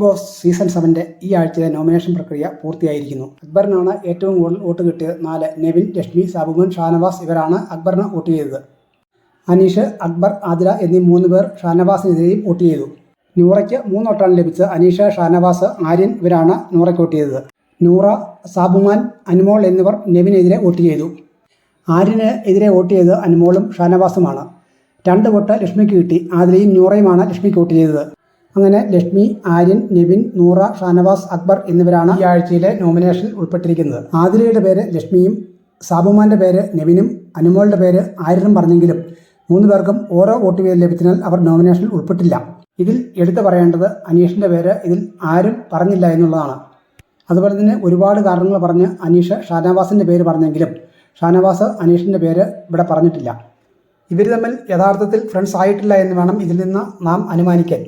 Boss season സെവന്റെ ഈ ആഴ്ചയിലെ nomination പ്രക്രിയ പൂർത്തിയായിരിക്കുന്നു. അക്ബറിനാണ് ഏറ്റവും കൂടുതൽ വോട്ട് കിട്ടിയത് നാല്. നെവിൻ ലക്ഷ്മി സാബുമൻ ഷാനവാസ് ഇവരാണ് അക്ബറിന് വോട്ട് ചെയ്തത്. അനീഷ് അക്ബർ ആദില എന്നീ മൂന്ന് പേർ ഷാനവാസിനെതിരെയും വോട്ട് ചെയ്തു. നൂറയ്ക്ക് മൂന്ന് വോട്ടാണ് ലഭിച്ചത്. അനീഷ ഷാനവാസ് ആര്യൻ ഇവരാണ് നൂറയ്ക്ക് വോട്ട് ചെയ്തത്. നൂറ സാബുമാൻ അനുമോൾ എന്നിവർ നെവിനെതിരെ വോട്ട് ചെയ്തു. ആര്യന് എതിരെ വോട്ട് ചെയ്തത് അനുമോളും ഷാനവാസുമാണ്. രണ്ട് വോട്ട് ലക്ഷ്മിക്ക് കിട്ടി. ആദിലയും നൂറയുമാണ് ലക്ഷ്മിക്ക് വോട്ട് ചെയ്തത്. അങ്ങനെ ലക്ഷ്മി ആര്യൻ നിവിൻ നൂറ ഷാനവാസ് അക്ബർ എന്നിവരാണ് ഈ ആഴ്ചയിലെ നോമിനേഷനിൽ ഉൾപ്പെട്ടിരിക്കുന്നത്. ആതിരയുടെ പേര് ലക്ഷ്മിയും സാബുമാന്റെ പേര് നെവിനും അനുമോളുടെ പേര് ആര്യനും പറഞ്ഞെങ്കിലും മൂന്ന് പേർക്കും ഓരോ വോട്ട് വീതം ലഭിച്ചതിനാൽ അവർ നോമിനേഷനിൽ ഉൾപ്പെട്ടില്ല. ഇതിൽ എടുത്തു പറയേണ്ടത് അനീഷിന്റെ പേര് ഇതിൽ ആരും പറഞ്ഞില്ല എന്നുള്ളതാണ്. അതുപോലെ തന്നെ ഒരുപാട് കാരണങ്ങൾ പറഞ്ഞ് അനീഷ് ഷാനവാസിന്റെ പേര് പറഞ്ഞെങ്കിലും ഷാനവാസ് അനീഷിന്റെ പേര് ഇവിടെ പറഞ്ഞിട്ടില്ല. ഇവർ തമ്മിൽ യഥാർത്ഥത്തിൽ ഫ്രണ്ട്സ് ആയിട്ടില്ല എന്ന് വേണം ഇതിൽ നിന്ന് നാം അനുമാനിക്കാൻ.